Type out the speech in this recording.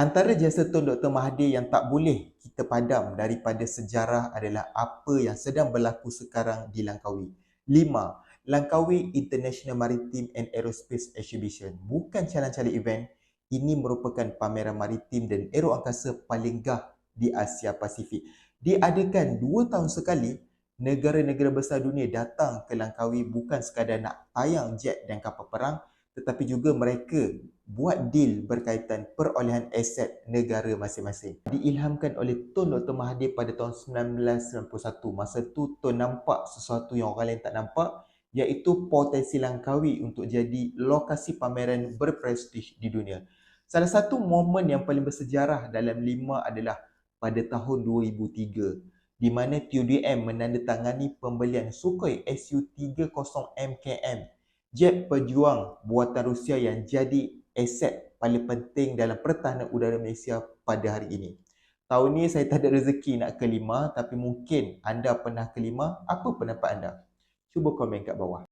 Antara jasa Tun Dr. Mahathir yang tak boleh kita padam daripada sejarah adalah apa yang sedang berlaku sekarang di Langkawi. Lima, Langkawi International Maritime and Aerospace Exhibition bukan calon-calon event, ini merupakan pameran maritim dan aero angkasa paling gah di Asia Pasifik. Diadakan dua tahun sekali, negara-negara besar dunia datang ke Langkawi bukan sekadar nak tayang jet dan kapal perang, tetapi juga mereka buat deal berkaitan perolehan aset negara masing-masing. Diilhamkan oleh Tun Dr. Mahathir pada tahun 1991. Masa tu Tun nampak sesuatu yang orang lain tak nampak iaitu potensi Langkawi untuk jadi lokasi pameran berprestij di dunia. Salah satu momen yang paling bersejarah dalam lima adalah pada tahun 2003 di mana TUDM menandatangani pembelian Sukhoi Su-30MKM jet pejuang buatan Rusia yang jadi aset paling penting dalam pertahanan udara Malaysia pada hari ini. Tahun ni saya tak ada rezeki nak kelima tapi mungkin anda pernah kelima. Apa pendapat anda? Cuba komen kat bawah.